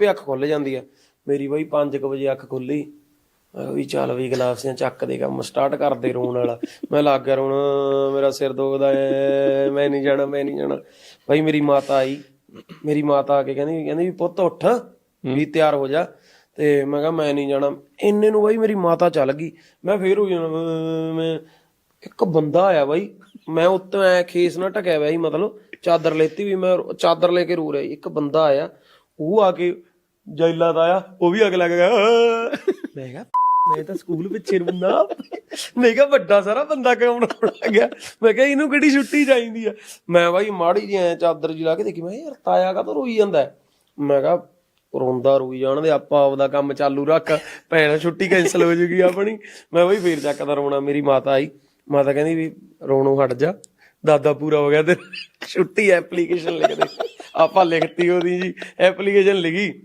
ਆਪੇ ਅੱਖ ਖੁੱਲ ਜਾਂਦੀ ਆ। ਮੇਰੀ ਬਾਈ 5 ਵਜੇ ਅੱਖ ਖੁੱਲੀ। ਵੀ ਚੱਲ ਵੀ ਗਲਾਸੀਆਂ ਚੱਕ ਦੇ ਕੰਮ ਸਟਾਰਟ ਕਰਦੇ ਰੋਣ ਵਾਲਾ। ਮੈਂ ਲੱਗ ਗਿਆ ਰੋਣ ਮੇਰਾ ਸਿਰ ਦੁਖਦਾ ਏ ਮੈਂ ਨਹੀਂ ਜਾਣਾ ਮੈਂ ਨਹੀਂ ਜਾਣਾ। ਬਾਈ ਮੇਰੀ ਮਾਤਾ ਆਈ। ਮੇਰੀ ਮਾਤਾ ਆ ਕੇ ਕਹਿੰਦੀ ਕਹਿੰਦੀ ਵੀ ਪੁੱਤ ਉੱਠ ਵੀ ਤਿਆਰ ਹੋ ਜਾ। ਤੇ ਮੈਂ ਕਿਹਾ ਮੈਂ ਨਹੀਂ ਜਾਣਾ। ਇੰਨੇ ਨੂੰ ਬਾਈ ਮੇਰੀ ਮਾਤਾ ਚੱਲ ਗਈ। ਮੈਂ ਫੇਰ ਹੋ ਜਾਣਾ ਮੈਂ ਇੱਕ ਬੰਦਾ ਆਇਆ ਬਾਈ। ਮੈਂ ਉੱਤੇ ਐ ਖੇਸ ਨਾਲ ਟਕਿਆ ਹੋਇਆ ਸੀ ਮਤਲਬ ਚਾਦਰ ਲੈਤੀ ਵੀ ਮੈਂ ਚਾਦਰ ਲੈ ਕੇ ਰੂ ਰਿਹਾ। ਇੱਕ ਬੰਦਾ ਆਇਆ। ਉਹ ਆ ਕੇ ਜੈਲਾ ਦਾ ਆਇਆ ਉਹ ਵੀ ਅਗ ਗਿਆ "ਆਹ!" ਮੈਂ ਕਿਹਾ ਮੈਂ ਤਾਂ ਸਕੂਲ ਪਿੱਛੇ ਰੁੰਦਾ। ਮੈਂ ਕਿਹਾ, ਵੱਡਾ ਸਾਰਾ ਬੰਦਾ ਕਿਉਂ ਬਣਾਉਣਾ ਗਿਆ ਮੈਂ ਕਿਹਾ, ਇਹਨੂੰ ਕਿਹੜੀ ਛੁੱਟੀ ਚਾਹੀਦੀ ਆ? ਮੈਂ ਬਾਈ ਮਾੜੀ ਜਿਹੀ ਐ ਚਾਦਰ ਜੀ ਲਾ ਕੇ ਦੇਖੀ, ਮੈਂ ਕਿਹਾ, ਯਾਰ, ਤਾਇਆ ਕਾ ਰੋਈ ਜਾਂਦਾ? ਹੈ? ਮੈਂ ਕਿਹਾ, ਰੋਂਦਾ ਰੋਈ ਜਾਣ ਦੇ, ਆਪਾਂ ਆਪਦਾ ਕੰਮ ਚਾਲੂ ਰੱਖ। ਭੈਣ, ਛੁੱਟੀ ਕੈਨਸਲ ਹੋ ਜੂਗੀ ਆਪਣੀ। ਮੈਂ ਬਈ ਫੇਰ ਚੱਕਦਾ ਰੋਣਾ, ਮੇਰੀ ਮਾਤਾ ਆਈ। ਮਾਤਾ ਕਹਿੰਦੀ ਵੀ, ਰੋਣੋਂ ਹਟ ਜਾ। ਦਾਦਾ ਪੂਰਾ ਹੋ ਗਿਆ ਤੇ ਛੁੱਟੀ ਐਪਲੀਕੇਸ਼ਨ ਲਿਖ ਦੇ। ਆਪਾਂ ਲਿਖਤੀ ਉਹਦੀ ਜੀ, ਐਪਲੀਕੇਸ਼ਨ ਲਿਖੀ।